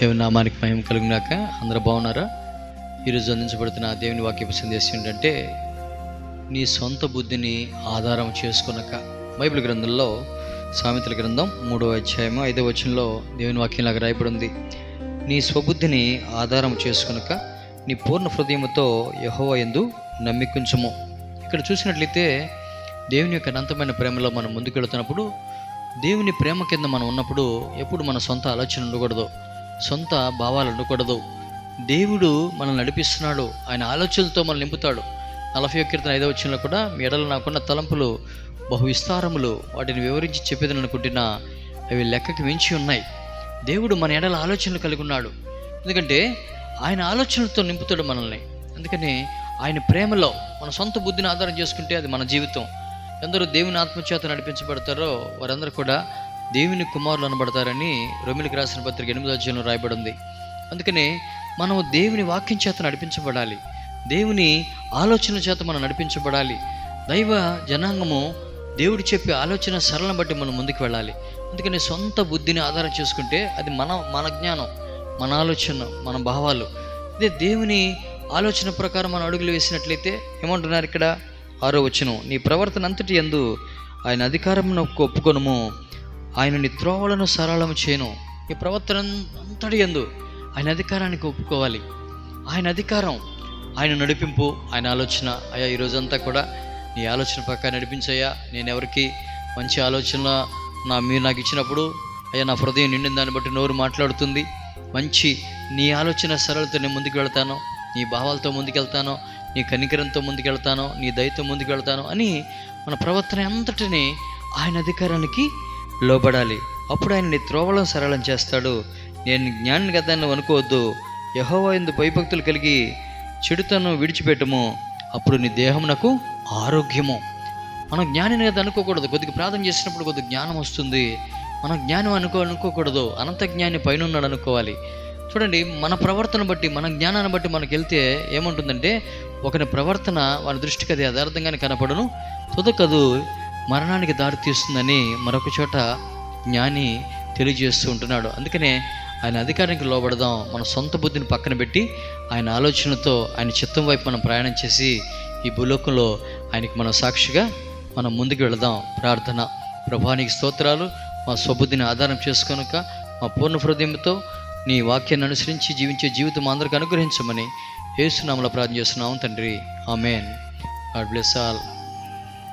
దేవుని నామానికి మహిమ కలిగినాక అందరూ బాగున్నారా? ఈరోజు అందించబడుతున్న దేవుని వాక్యపు సందేశం ఏంటంటే నీ సొంత బుద్ధిని ఆధారం చేసుకునక. బైబిల్ గ్రంథంలో సామెతల గ్రంథం మూడవ అధ్యాయము ఐదవ వచనంలో దేవుని వాక్యంలాగా రాయబడి ఉంది నీ స్వబుద్ధిని ఆధారం చేసుకునక నీ పూర్ణ హృదయముతో యహోవ ఎందు నమ్మికుంచము. ఇక్కడ చూసినట్లయితే దేవుని యొక్క అనంతమైన ప్రేమలో మనం ముందుకు వెళుతున్నప్పుడు దేవుని ప్రేమ కింద మనం ఉన్నప్పుడు ఎప్పుడు మన సొంత ఆలోచన ఉండకూడదు. సొంత భావాలు ఉండకూడదు. దేవుడు మనల్ని నడిపిస్తున్నాడు. ఆయన ఆలోచనలతో మనల్ని నింపుతాడు. నలభై కీర్తన ఐదవ వచ్చిన కూడా మీ ఎడలు నాకున్న తలంపులు బహు విస్తారములు. వాటిని వివరించి చెప్పేదని అనుకుంటున్నా. అవి లెక్కకి మించి ఉన్నాయి. దేవుడు మన ఎడల ఆలోచనలు కలిగి ఉన్నాడు. ఎందుకంటే ఆయన ఆలోచనలతో నింపుతాడు మనల్ని. అందుకని ఆయన ప్రేమలో మన సొంత బుద్ధిని ఆధారం చేసుకుంటే అది మన జీవితం. ఎందరూ దేవుని ఆత్మచేత నడిపించబడతారో వారందరూ కూడా దేవుని కుమారులు అనబడతారని రొమిలికి రాసిన పత్రిక ఎనిమిదో అధ్యాయంలో రాయబడి ఉంది అందుకని మనం దేవుని వాక్యం చేత నడిపించబడాలి. దేవుని ఆలోచన చేత మనం నడిపించబడాలి. దైవ జనాంగము దేవుడు చెప్పే ఆలోచన సరళను బట్టి మనం ముందుకు వెళ్ళాలి. అందుకని సొంత బుద్ధిని ఆధారం చేసుకుంటే అది మన మన జ్ఞానం మన ఆలోచన మన భావాలు. అదే దేవుని ఆలోచన ప్రకారం మనం అడుగులు వేసినట్లయితే ఏమంటున్నారు ఇక్కడ? ఆరో వచనం నీ ప్రవర్తన అంతటి ఎందు ఆయన అధికారమును ఒప్పుకొనము. ఆయన నీ త్రోవలను సరళము చేయను ఈ ప్రవర్తన అంతటి ఎందు ఆయన అధికారానికి ఒప్పుకోవాలి. ఆయన అధికారం ఆయన నడిపింపు ఆయన ఆలోచన. అయ్యా ఈ కూడా నీ ఆలోచన పక్క నడిపించయ్యా. నేను ఎవరికి మంచి ఆలోచన నా మీరు నాకు ఇచ్చినప్పుడు అయ్యా నా హృదయం నిండిన దాన్ని బట్టి నోరు మాట్లాడుతుంది. మంచి నీ ఆలోచన సరళతో నేను ముందుకు వెళ్తాను. నీ భావాలతో ముందుకెళ్తాను నీ కనికరంతో ముందుకెళ్తాను నీ దయతో ముందుకు వెళ్తాను అని మన ప్రవర్తన అంతటిని ఆయన అధికారానికి లోబడాలి. అప్పుడు ఆయన నీ త్రోవలను సరళం చేస్తాడు. నేను జ్ఞాని కదా అనుకోవద్దు. యహోవా ఎందు భయభక్తులు కలిగి చెడుతను విడిచిపెట్టము. అప్పుడు నీ దేహం నాకు ఆరోగ్యము. మనం జ్ఞానిని కదా అనుకోకూడదు. కొద్దిగా ప్రార్థన చేసినప్పుడు కొద్దిగా జ్ఞానం వస్తుంది. మనం జ్ఞానం అనుకో అనుకోకూడదు. అనంత జ్ఞాని పైన ఉన్నాడు అనుకోవాలి. చూడండి మన ప్రవర్తన బట్టి మన జ్ఞానాన్ని బట్టి మనకి వెళ్తే ఏముంటుందంటే ఒకని ప్రవర్తన వాని దృష్టికి అది యథార్థంగానే కనపడను. తుదకదు. మరణానికి దారి తీస్తుందని మరొక చోట జ్ఞాని తెలియజేస్తూ ఉంటున్నాడు. అందుకనే ఆయన అధికారానికి లోబడదాం మన సొంత బుద్ధిని పక్కన పెట్టి ఆయన ఆలోచనతో ఆయన చిత్తం వైపు మనం ప్రయాణం చేసి ఈ భూలోకంలో ఆయనకి మనం సాక్షిగా మనం ముందుకు వెళదాం. ప్రార్థన. ప్రభానికి స్తోత్రాలు. మా స్వబుద్ధిని ఆధారం చేసుకొనక మా పూర్ణ హృదయంతో నీ వాక్యాన్ని అనుసరించి జీవించే జీవితం అందరికి అనుగ్రహించమని ఏసునామలో ప్రార్థన చేస్తున్నాం తండ్రి. ఆమెన్. God bless all.